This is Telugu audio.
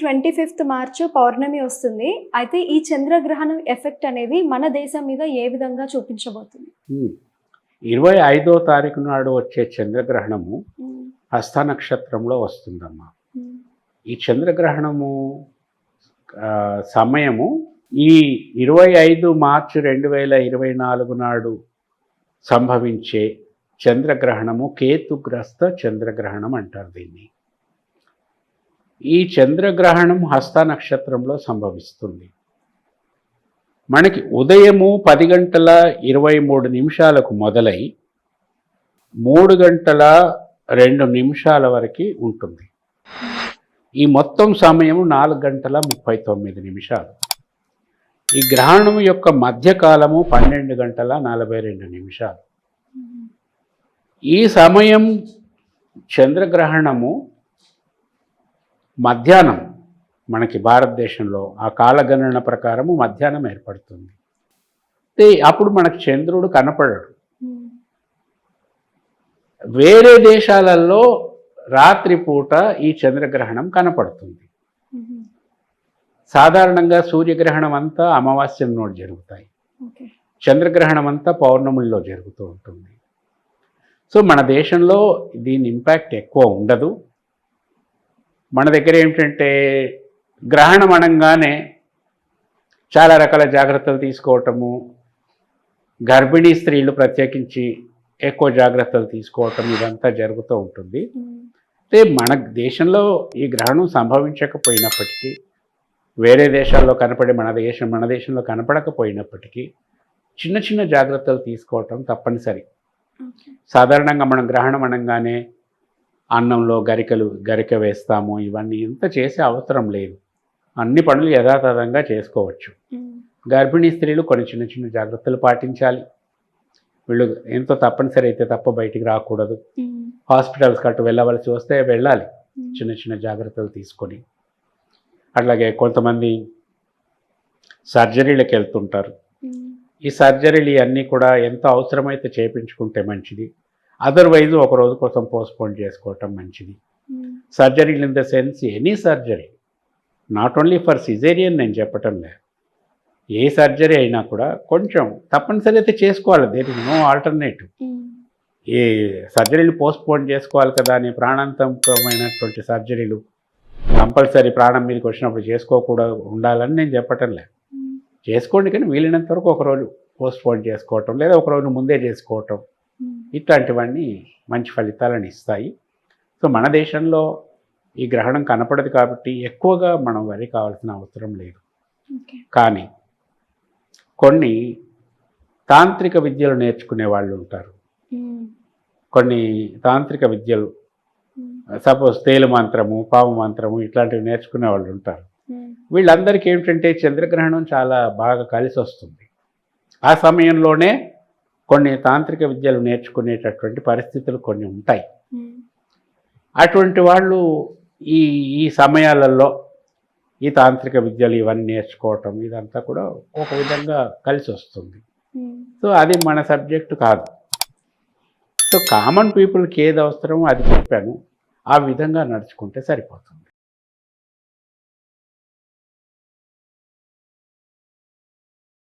ట్వంటీ ఫిఫ్త్ మార్చ్ పౌర్ణమి వస్తుంది. అయితే ఈ చంద్రగ్రహణం ఎఫెక్ట్ అనేది మన దేశం మీద ఏ విధంగా చూపించబోతుంది. ఇరవై ఐదో తారీఖు నాడు వచ్చే చంద్రగ్రహణము హస్త నక్షత్రంలో వస్తుందమ్మా. ఈ చంద్రగ్రహణము సమయము ఈ ఇరవై ఐదు మార్చి రెండు వేల ఇరవై నాలుగు నాడు సంభవించే చంద్రగ్రహణము కేతుగ్రస్త చంద్రగ్రహణం అంటారు దీన్ని. ఈ చంద్రగ్రహణం హస్త నక్షత్రంలో సంభవిస్తుంది. మనకి ఉదయము పది గంటల ఇరవై మూడు నిమిషాలకు మొదలై మూడు గంటల రెండు నిమిషాల వరకు ఉంటుంది. ఈ మొత్తం సమయం నాలుగు గంటల ముప్పై తొమ్మిది నిమిషాలు. ఈ గ్రహణం యొక్క మధ్యకాలము పన్నెండు గంటల నలభై రెండు నిమిషాలు. ఈ సమయం చంద్రగ్రహణము మధ్యాహ్నం మనకి భారతదేశంలో ఆ కాలగణన ప్రకారము మధ్యాహ్నం ఏర్పడుతుంది. అప్పుడు మనకు చంద్రుడు కనపడడు. వేరే దేశాలలో రాత్రిపూట ఈ చంద్రగ్రహణం కనపడుతుంది. సాధారణంగా సూర్యగ్రహణం అంతా అమావాస్యం నోడు జరుగుతాయి. చంద్రగ్రహణం అంతా పౌర్ణముల్లో జరుగుతూ ఉంటుంది. సో మన దేశంలో దీని ఇంపాక్ట్ ఎక్కువ ఉండదు. మన దగ్గర ఏమిటంటే గ్రహణం అనగానే చాలా రకాల జాగ్రత్తలు తీసుకోవటము గర్భిణీ స్త్రీలు ప్రత్యేకించి ఎక్కువ జాగ్రత్తలు తీసుకోవటం ఇదంతా జరుగుతూ ఉంటుంది. అయితే మన దేశంలో ఈ గ్రహణం సంభవించకపోయినప్పటికీ వేరే దేశాల్లో కనపడే మన దేశం మన దేశంలో కనపడకపోయినప్పటికీ చిన్న చిన్న జాగ్రత్తలు తీసుకోవటం తప్పనిసరి. సాధారణంగా మనం గ్రహణం అనగానే అన్నంలో గరికలు గరిక వేస్తాము. ఇవన్నీ ఇంత చేసే అవసరం లేదు. అన్ని పనులు యథాతథంగా చేసుకోవచ్చు. గర్భిణీ స్త్రీలు కొన్ని చిన్న చిన్న జాగ్రత్తలు పాటించాలి. వీళ్ళు ఎంతో తప్పనిసరి అయితే తప్ప బయటికి రాకూడదు. హాస్పిటల్స్ కట్టు వెళ్ళవలసి వస్తే వెళ్ళాలి. చిన్న చిన్న జాగ్రత్తలు తీసుకొని. అట్లాగే కొంతమంది సర్జరీలకు వెళ్తుంటారు. ఈ సర్జరీలు అన్నీ కూడా ఎంత అవసరమైతే చేయించుకుంటే మంచిది. అదర్వైజ్ ఒక రోజు కోసం పోస్ట్పోన్ చేసుకోవటం మంచిది. సర్జరీలు in the sense any surgery not only for caesarean నేను చెప్పటం లేదు. ఏ సర్జరీ అయినా కూడా కొంచెం తప్పనిసరి అయితే చేసుకోవాలి. దేర్ ఇస్ నో ఆల్టర్నేటివ్ ఈ సర్జరీలు పోస్ట్పోన్ చేసుకోవాలి కదా అని ప్రాణాంతకమైనటువంటి సర్జరీలు కంపల్సరీ ప్రాణం మీదకి వచ్చినప్పుడు చేసుకోకూడదు ఉండాలని నేను చెప్పటం లేదు. చేసుకోండి కానీ వీలైనంత వరకు ఒకరోజు పోస్ట్పోన్ చేసుకోవటం లేదా ఒక రోజు ముందే చేసుకోవటం. ఇట్లాంటివన్నీ మంచి ఫలితాలను ఇస్తాయి. సో మన దేశంలో ఈ గ్రహణం కనపడదు కాబట్టి ఎక్కువగా మనం వరి కావాల్సిన అవసరం లేదు. కానీ కొన్ని తాంత్రిక విద్యలు నేర్చుకునే వాళ్ళు ఉంటారు. కొన్ని తాంత్రిక విద్యలు సపోజ్ తేలు మంత్రము పాము మంత్రము ఇట్లాంటివి నేర్చుకునే వాళ్ళు ఉంటారు. వీళ్ళందరికీ ఏమిటంటే చంద్రగ్రహణం చాలా బాగా కలిసి వస్తుంది ఆ సమయంలోనే కొన్ని తాంత్రిక విద్యలు నేర్చుకునేటటువంటి పరిస్థితులు కొన్ని ఉంటాయి. అటువంటి వాళ్ళు ఈ ఈ సమయాలలో ఈ తాంత్రిక విద్యలు ఇవన్నీ నేర్చుకోవటం ఇదంతా కూడా ఒక విధంగా కలిసి వస్తుంది. సో అది మన సబ్జెక్టు కాదు. సో కామన్ పీపుల్కి ఏది అవసరమో అది చెప్పాను. ఆ విధంగా నడుచుకుంటే సరిపోతుంది.